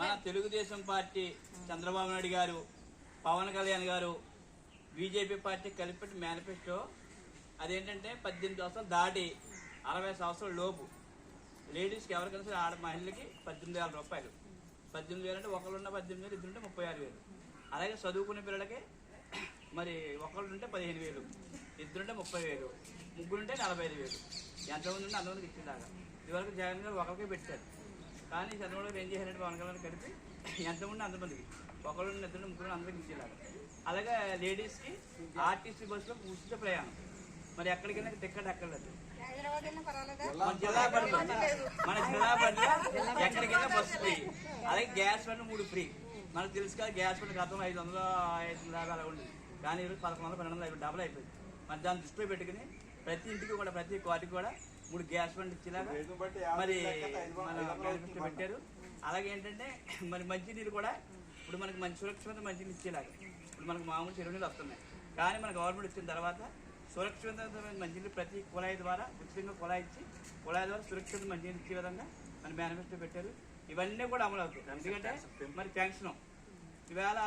మన తెలుగుదేశం పార్టీ చంద్రబాబు నాయుడు గారు పవన్ కళ్యాణ్ గారు బీజేపీ పార్టీ కలిపి మేనిఫెస్టో అదేంటంటే పద్దెనిమిది సంవత్సరాలు దాటి అరవై సంవత్సరాల లోపు లేడీస్కి ఎవరికైనా సరే ఆడ మహిళలకి పద్దెనిమిది వేల రూపాయలు. పద్దెనిమిది వేలు అంటే ఒకళ్ళు ఉన్న పద్దెనిమిది వేలు ఇద్దరుంటే ముప్పై ఆరు వేలు. అలాగే చదువుకునే పిల్లలకి మరి ఒకళ్ళు ఉంటే పదిహేను వేలు ఇద్దరుంటే ముప్పై వేలు ముగ్గురుంటే నలభై ఐదు వేలు. ఎంతమంది ఉంటే అంతమందికి ఇచ్చేలాగా. ఇదివరకు జగన్ గారు ఒకరికే పెట్టారు. కానీ చంద్రబాబు ఏం చేశారంటే పవన్ కళ్యాణ్ కలిపి ఎంతమంది అంతమందికి. ఒకళ్ళు ఇద్దరు ముగ్గురు అందరికి ఇచ్చేలాగా. అలాగే లేడీస్కి ఆర్టీసీ బస్సులో ఉచిత ప్రయాణం. మరి ఎక్కడికైనా టికెట్ ఎక్కర్లేదు. మన జిల్లా పరిధిలో మన జిల్లా పరిధిలో ఎక్కడికైనా బస్సు ఫ్రీ. అలాగే గ్యాస్ బండ్ మూడు ఫ్రీ. మనకు తెలుసు కదా గ్యాస్ బండ్ గతంలో ఐదు వందలు ఐదు వందల యాభై అలా ఉండేది కానీ ఈరోజు పదకొండు వందలు పన్నెండు వందలు అయిపోయి డబుల్ అయిపోయింది. మరి దాన్ని దృష్టిలో పెట్టుకుని ప్రతి ఇంటికి కూడా ప్రతి వాటికి కూడా మూడు గ్యాస్ బండ్ ఇచ్చేలాగా. మరి మన పెట్టారు. అలాగే ఏంటంటే మరి మంచినీరు కూడా ఇప్పుడు మనకి మంచి సురక్షితమైన మంచినీరు ఇచ్చేలాగా. ఇప్పుడు మనకు మామూలు చెరువు నీళ్ళు వస్తున్నాయి. కానీ మన గవర్నమెంట్ వచ్చిన తర్వాత సురక్షితమైన మంచినీరు ప్రతి కుళాయి ద్వారా ఉచితంగా కుళాయి ఇచ్చి కుళాయి ద్వారా సురక్షిత మంచినీరు ఇచ్చే విధంగా మన మేనిఫెస్టో పెట్టారు. ఇవన్నీ కూడా అమలు అవుతాయి ఎందుకంటే మరి పెన్షన్ ఈవేళ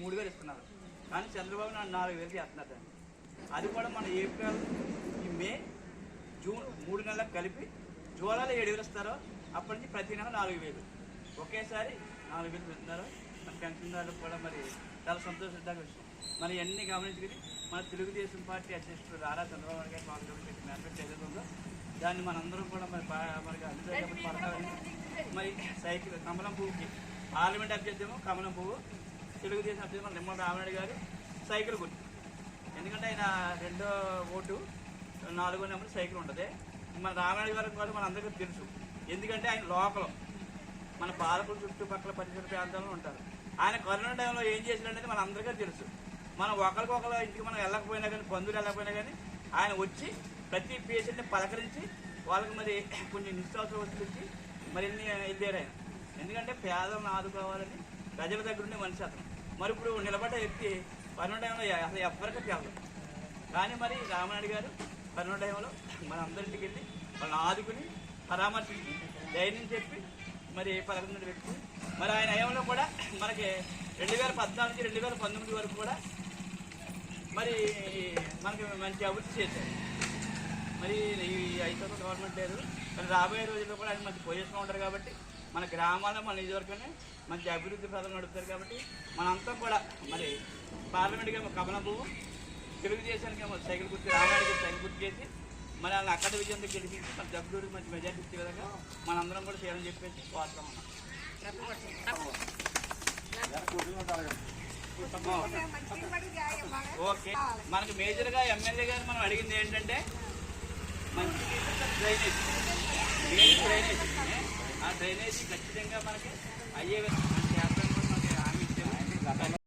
మూడు వేలు ఇస్తున్నారు. కానీ చంద్రబాబు నాయుడు నాలుగు వేలు చేస్తున్నారు. అది కూడా మన ఏప్రిల్ ఈ మే జూన్ మూడు నెలలకు కలిపి జూలైలో ఏడు వేలు ఇస్తారో అప్పటి నుంచి ప్రతి నెల నాలుగు వేలు. ఒకేసారి నాలుగు వేలు పెడుతున్నారు. మన పెన్షన్దారులకు కూడా మరి చాలా సంతోషించడానికి విషయం. మరి ఇవన్నీ గమనించుకుని మన తెలుగుదేశం పార్టీ అధ్యక్షుడు రారా చంద్రబాబు నాయుడు గారు కాంగ్రెస్ పెట్టి మేనిఫెస్టో ఏదైతే దాన్ని మనందరం కూడా మరి మనకి పడతామని మరి సైకిల్ కమలం పువ్వుకి పార్లమెంట్ అభ్యర్థి ఏమో కమలం పువ్వు తెలుగుదేశం అభ్యర్థి మన నిమ్మ రామనాయుడు గారు సైకిల్ గుర్తు ఎందుకంటే ఆయన రెండో ఓటు నాలుగో నెంబర్ సైకిల్ ఉంటుంది. మన రామారాయణ గారికి కూడా మన అందరికీ తెలుసు. ఎందుకంటే ఆయన లోకల్. మన పాలకుల చుట్టుపక్కల పరిసర ప్రాంతాల్లో ఉంటారు. ఆయన కరోనా టైంలో ఏం చేసినట్టు మన అందరికీ తెలుసు. మనం ఒకరికొకరు ఇంటికి మనం వెళ్ళకపోయినా కానీ బంధువులు వెళ్ళకపోయినా కానీ ఆయన వచ్చి ప్రతి పేషెంట్ని పలకరించి వాళ్ళకి మరి కొన్ని నిశ్వాస వచ్చి మరి ఎన్ని వెళ్ళారు ఆయన. ఎందుకంటే పేదలను ఆదుకోవాలని ప్రజల దగ్గర ఉండే మనిషి అతను. మరి ఇప్పుడు నిలబడ్డ వ్యక్తి కరోనా టైంలో అసలు ఎవరికి తెలదు. కానీ మరి రామనాయుడు గారు కరోనా టైంలో మన అందరింటికి వెళ్ళి వాళ్ళని ఆదుకుని పరామర్శించి ధైర్యం చెప్పి మరి పదకొండు వ్యక్తి మరి ఆయన హయాంలో కూడా మనకి రెండు వేల పద్నాలుగు నుంచి రెండు వేల పంతొమ్మిది వరకు కూడా మరి మనకి మంచి అభివృద్ధి చేశారు. మరి ఈ ఐదు గవర్నమెంట్ లేదు. మరి రాబోయే రోజుల్లో కూడా ఆయన మంచి పొజిషన్ ఉంటారు కాబట్టి మన గ్రామాల్లో మన నియోజకవర్గాన్ని మంచి అభివృద్ధి ప్రధానం నడుపుతారు కాబట్టి మనంతా కూడా మరి పార్లమెంట్కి ఏమో తెలుగు పువ్వు సైకిల్ గుర్తు రామాడికి సైకిల్ గుర్తు చేసి మరి వాళ్ళని అక్కడ విజయంతో గెలిపించి మన డబ్బులూరికి మంచి మెజార్టీ ఇచ్చే విధంగా మనందరం కూడా చేయాలని చెప్పేసి కోరుతాం అన్నాం. ఓకే. మనకి మేజర్గా ఎమ్మెల్యే గారు మనం అడిగింది ఏంటంటే మంచి డ్రైనేజ్ మెయిన్ డ్రైనేజ్. ఆ డ్రైనేజీ ఖచ్చితంగా మనకి అయ్యే విధంగా